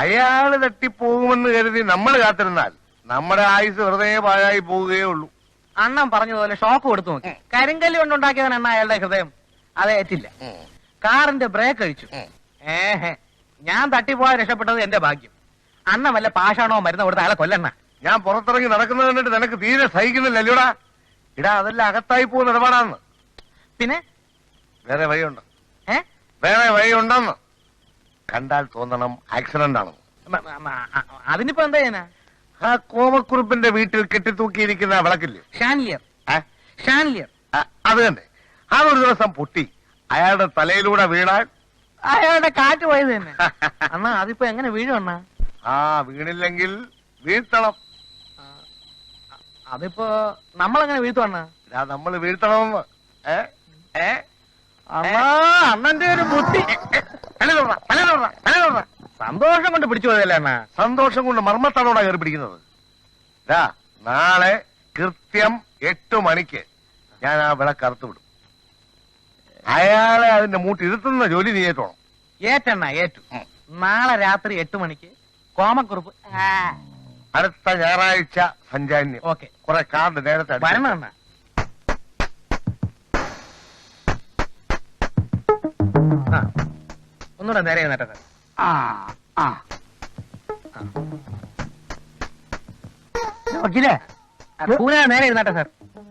അയാൾ തട്ടിപ്പോകുമെന്ന് കരുതി നമ്മൾ കാത്തിരുന്നാൽ നമ്മുടെ ആയുസ് ഹൃദയ പാഴായി പോവുകയേ ഉള്ളൂ. അണ്ണൻ പറഞ്ഞതുപോലെ ഷോക്ക് കൊടുത്തു നോക്കി. കരിങ്കല്ല് കൊണ്ടുണ്ടാക്കിയതാണ് അണ്ണ അയാളുടെ ഹൃദയം. അത് ഏറ്റില്ല. കാറിന്റെ ബ്രേക്ക് അഴിച്ചു ഏഹേ ഞാൻ തട്ടിപ്പോയാൽ രക്ഷപ്പെട്ടത് എന്റെ ഭാഗ്യം. അണ്ണ വല്ല പാഷാണോ മരുന്ന് കൊടുത്ത അയാളെ കൊല്ലണ്ണ. ഞാൻ പുറത്തിറങ്ങി നടക്കുന്നത് കണ്ടിട്ട് നിനക്ക് തീരെ സഹിക്കുന്നില്ലല്ലോടാ ഇടാ അതെല്ലാം അകത്തായി പോകുന്ന ഇടപാടാന്ന് പിന്നെ? വേറെ വഴിയുണ്ടോ. ഏ വേറെ വഴിയുണ്ടെന്ന്. കണ്ടാൽ തോന്നണം ആക്സിഡന്റ് ആണ്? അതിനിപ്പോ എന്താ ചെയ്യാനാ? ആ കോമക്കുറുപ്പിന്റെ വീട്ടിൽ കെട്ടിത്തൂക്കിയിരിക്കുന്ന വിളക്കില്ലേ? ഷാൻലിയർ ഏ? ഷാൻലിയർ ആ, അത് തന്നെ. അതൊരു ദിവസം പൊട്ടി. അയാളുടെ തലയിലൂടെ വീണാൽ? അയാളുടെ കാറ്റ് പോയത് തന്നെ. അണ്ണാ അതിപ്പോ എങ്ങനെ വീഴും അണ്ണാ? ആ വീണില്ലെങ്കിൽ വീഴ്ത്തണം. അതിപ്പോ നമ്മളെങ്ങനെ വീഴ്ത്തും അണ്ണാ? നമ്മൾ വീഴ്ത്തണമെന്ന് ഏ? ഏ? അണ്ണാ അണ്ണന്റെ ഒരു ബുദ്ധി തല തൊട, തല തൊട, തല തൊട. സന്തോഷം കൊണ്ട് പിടിച്ചു പോയതല്ലേ അണ്ണാ? സന്തോഷം കൊണ്ട് മർമ്മത്താണോടാ കയറി പിടിക്കുന്നത്? ദാ നാളെ കൃത്യം എട്ട് മണിക്ക് ഞാൻ ആ വിളക്ക് അറുത്ത് വിടും. അയാളെ അതിന്റെ മൂട്ടി ഇരുത്തുന്ന ജോലി നീ ഏറ്റോണം ഏറ്റണ്ണ ഏറ്റു. നാളെ രാത്രി എട്ട് മണിക്ക് കോമക്കുറുപ്പ്. അടുത്ത ഞായറാഴ്ച സഞ്ചാന്യം ഓക്കെ. കുറെ കാർഡ് നേരത്തെ വരണ ഒന്നുകൂടെ നേരെ നേട്ടെ ആ. ആ. വക്കീലേ. പൂനെ നേരെ ഇരുന്നാട്ടെ സാർ.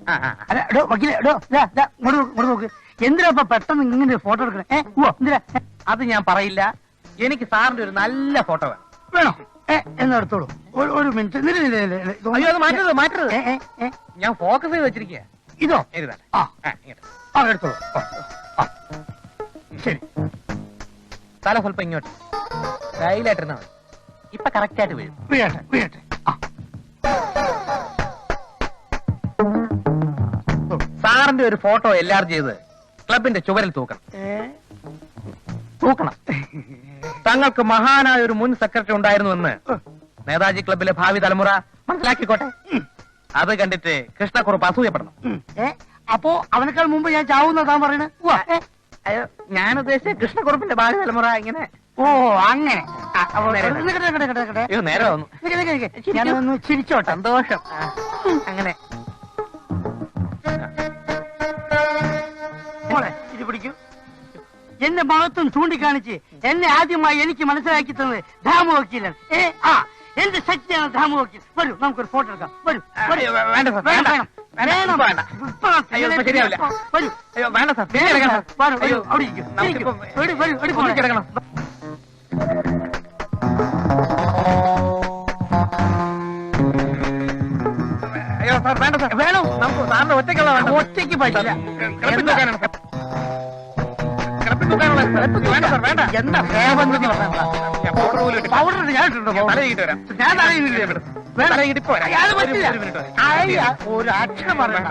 ആ ആ. അല്ല എടോ വക്കീലേ എടോ ദാ, ദാ, ഇങ്ങോട്ട് നോക്ക്, ഇങ്ങോട്ട് നോക്ക്. എന്തിനാ ഇപ്പൊ പെട്ടെന്ന് ഇങ്ങനെ ഫോട്ടോ എടുക്കണേ? ഏ ഓ എന്തിനാ? ഏ, അത് ഞാൻ പറയില്ല. എനിക്ക് സാറിന്റെ ഒരു നല്ല ഫോട്ടോ വേണം. വേണോ? ഏ എന്നാ എടുത്തോളൂ. ഒരു- ഒരു മിനിറ്റ്. നില നില നില നില. ഇതൊന്ന് അയ്യോ അത് മാറ്റരുത് മാറ്റരുത്. ഏ, ഏ, ഏ, ഞാൻ ഫോക്കസ് ചെയ്ത് വെച്ചിരിക്കുക ഇതോ? ആ. ആ. ആ എടുത്തോളൂ. ആ, ആ. ശരി. തല സ്വല്പം ഇങ്ങോട്ട്. സ്റ്റൈലായിട്ടിരുന്നാ മതി. ഇപ്പൊ കറക്റ്റ് ആയിട്ട് വരും. വീഴട്ടെ വീഴട്ടെ ആ. സാറിന്റെ ഒരു ഫോട്ടോ എല്ലാവരും ചെയ്ത് ക്ലബിന്റെ ചുവരിൽ തൂക്കണം. തൂക്കണം. തങ്ങൾക്ക് മഹാനായ ഒരു മുൻ സെക്രട്ടറി ഉണ്ടായിരുന്നു എന്ന് നേതാജി ക്ലബിലെ ഭാവി തലമുറ മനസ്സിലാക്കിക്കോട്ടെ? അത് കണ്ടിട്ട് കൃഷ്ണക്കുറുപ്പ് അസൂയപ്പെടണം. ഉം. ഏ? അപ്പോ അവനേക്കാൾ മുമ്പ് ഞാൻ ചാവുന്നതാ പറയണേ? അയ്യോ ഞാൻ ഉദ്ദേശിച്ച കൃഷ്ണക്കുറുപ്പിന്റെ ബാല തലമുറ ഇങ്ങനെ. ഓ അങ്ങനെ. നേരെ. വന്നു. ഞാനൊന്ന് ചിരിച്ചോട്ടെ. സന്തോഷം. അങ്ങനെ. മോളെ ഇത് പിടിക്കൂ. എന്റെ മഹത്വം ചൂണ്ടിക്കാണിച്ച് എന്നെ ആദ്യമായി എനിക്ക് മനസ്സിലാക്കി തന്നത് ധാമു വക്കീലാണ്. ഏ ആ എന്റെ ശക്തിയാണ് ധാമു വക്കീൽ. വരൂ നമുക്കൊരു ഫോട്ടോ എടുക്കാം. വരൂ വേണ്ട. വേണം, വേണ്ട. അയ്യോ, ശരിയാവില്ല. വരൂ. അയ്യോ വേണ്ട സാർ. വരൂ, അയ്യോ, അവിടെ ഇരിക്കൂ. നമുക്കിപ്പോ. കിടക്കണം. അയ്യോ സാർ വേണ്ട സാർ. വേണം? നമുക്ക് സാറിന്റെ ഒറ്റയ്ക്കുള്ള വേണ്ട ഒറ്റയ്ക്ക് പറ്റില്ല. കിടപ്പിൽ തൂക്കാനാണ്. സാർ. കിടപ്പിൽ സ്ഥലത്ത് വേണ്ട സാർ വേണ്ട. എന്താ? പൗഡർ പോലും പൗഡർ ഞാൻ ഇട്ടിട്ടുണ്ടോ ഞാൻ തല ഇവിടെ വരാം. ഞാൻ തലയിലില്ല വേണ്ട. പറ്റില്ല. ഒരു അക്ഷരം പറയണ്ട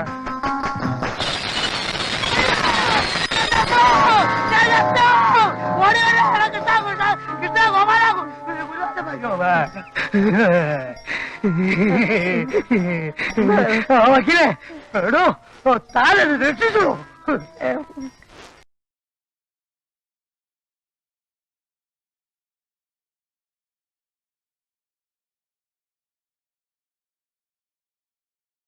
വക്കീലേ എടോ താനെ രക്ഷിച്ചു?